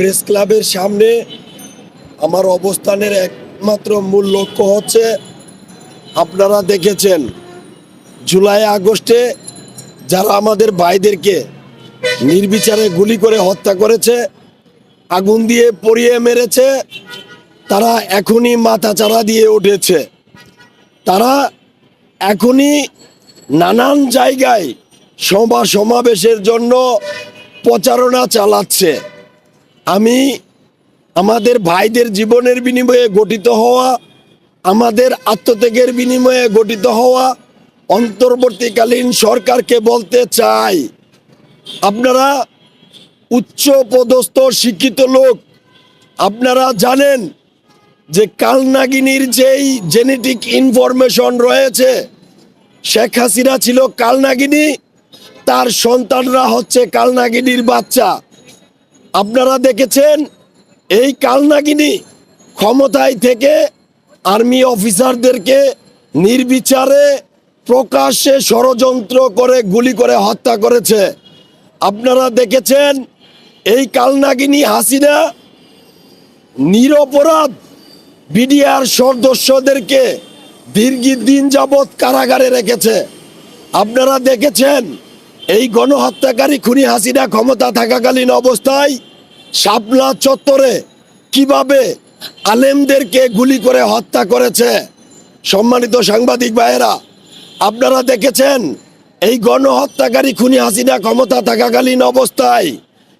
Press ক্লাবের সামনে আমার অবস্থানের একমাত্র মূল লক্ষ্য হচ্ছে আপনারা দেখেছেন জুলাই আগস্টে যারা আমাদের ভাইদেরকে নির্বিচারে গুলি করে হত্যা করেছে, আগুন দিয়ে পরিয়ে মেরেছে, তারা এখনই মাথা চারা দিয়ে উঠেছে। তারা এখনই নানান জায়গায় সভা সমাবেশের জন্য প্রচারণা চালাচ্ছে। আমি আমাদের ভাইদের জীবনের বিনিময়ে গঠিত হওয়া, আমাদের আত্মত্যাগের বিনিময়ে গঠিত হওয়া অন্তর্বর্তীকালীন সরকারকে বলতে চাই। আপনারা উচ্চ পদস্থ শিক্ষিত লোক, আপনারা জানেন যে কালনাগিনীর যেই জেনেটিক ইনফরমেশন রয়েছে, শেখ হাসিনা ছিল কালনাগিনী, তার সন্তানরা হচ্ছে কালনাগিনীর বাচ্চা। আপনারা দেখেছেন এই কালনাগিনী ক্ষমতায় থেকে আর্মি অফিসারদেরকে নির্বিচারে প্রকাশ্যে ষড়যন্ত্র করে গুলি করে হত্যা করেছে। আপনারা দেখেছেন এই কালনাগিনী হাসিনা নিরপরাধ বিডিআর সদস্যদেরকে দীর্ঘদিন যাবৎ কারাগারে রেখেছে। আপনারা দেখেছেন এই গণহত্যাকারী খুনি হাসিনা ক্ষমতা থাকাকালীন অবস্থায় শাপলা চত্বরে কীভাবে আলেমদেরকে গুলি করে হত্যা করেছে? সম্মানিত সাংবাদিক ভাইয়েরা, আপনারা দেখেছেন এই গণহত্যাকারী খুনি হাসিনা ক্ষমতা থাকাকালীন অবস্থায়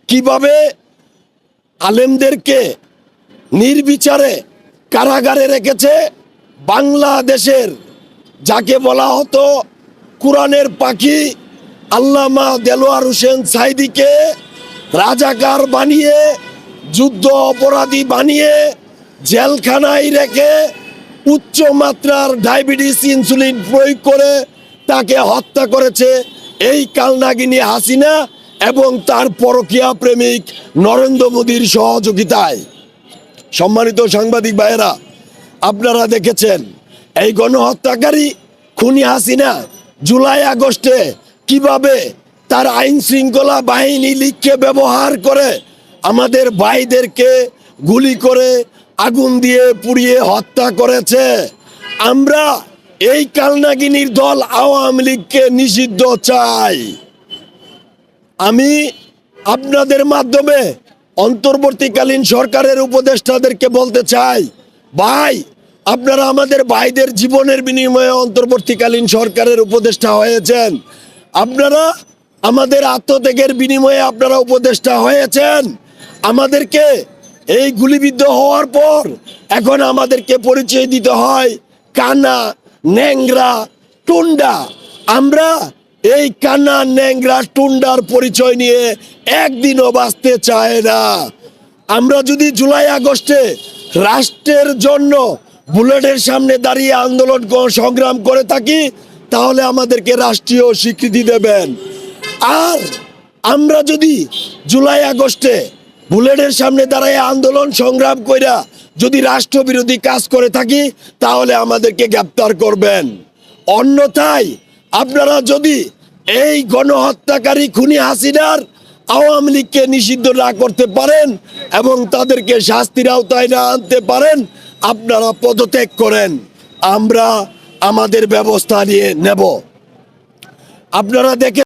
কীভাবে আলেমদেরকে নির্বিচারে কারাগারে রেখেছে? বাংলাদেশের যাকে বলা হতো কোরআনের পাখি আল্লামা দেলোয়ার হোসেন সাইদিকে রাজাকার বানিয়ে, যুদ্ধ অপরাধী বানিয়ে, জেলখানায় রেখে উচ্চ মাত্রার ডায়াবেটিস ইনসুলিন প্রয়োগ করে তাকে হত্যা করেছে এই কালনাগিনী হাসিনা এবং তার পরকীয়া প্রেমিক নরেন্দ্র মোদীর সহযোগিতায়। সম্মানিত সাংবাদিক ভাইয়েরা, আপনারা দেখেছেন, এই গণহত্যাকারী খুনি হাসিনা জুলাই আগস্টে কীভাবে তার আইন শৃঙ্খলা বাহিনী লিখকে ব্যবহার করে আমাদের ভাইদেরকে গুলি করে আগুন দিয়ে পুড়িয়ে হত্যা করেছে। আমরা এই কালনাগিনীর দল আওয়ামী লীগকে নিষিদ্ধ চাই। আমি আপনাদের মাধ্যমে অন্তর্বর্তীকালীন সরকারের উপদেষ্টাদেরকে বলতে চাই, ভাই, আপনারা আমাদের ভাইদের জীবনের বিনিময়ে অন্তর্বর্তীকালীন সরকারের উপদেষ্টা হয়েছেন। আপনারা আমাদের আত্মত্যাগের বিনিময়ে আপনারা উপদেষ্টা হয়েছেন। আমাদেরকে এই গুলিবিদ্ধ হওয়ার পর এখন আমাদেরকে পরিচয় দিতে হয় কানা ন্যাংরা টুন্ডা। আমরা এই কানা ন্যাংরা টুন্ডার পরিচয় নিয়ে একদিনও বাঁচতে চায় না। আমরা যদি জুলাই, আগস্টে রাষ্ট্রের জন্য বুলেটের সামনে দাঁড়িয়ে আন্দোলন সংগ্রাম করে থাকি, তাহলে আমাদেরকে রাষ্ট্রীয় স্বীকৃতি দেবেন। আর আমরা যদি জুলাই, আগস্টে বুলেটের সামনে দাঁড়ায় আন্দোলন সংগ্রাম কইরা যদি রাষ্ট্রবিরোধী কাজ করে থাকি, তাহলে আমাদেরকে গ্রেপ্তার করবেন। অন্যথায় আপনারা যদি এই গণহত্যাকারী খুনি হাসিনার আওয়ামী লীগকে নিষিদ্ধ না করতে পারেন এবং তাদেরকে শাস্তির আওতায় না আনতে পারেন, আপনারা পদত্যাগ করেন। আমরা আমাদের ব্যবস্থা নিয়ে নেব। আপনারা দেখে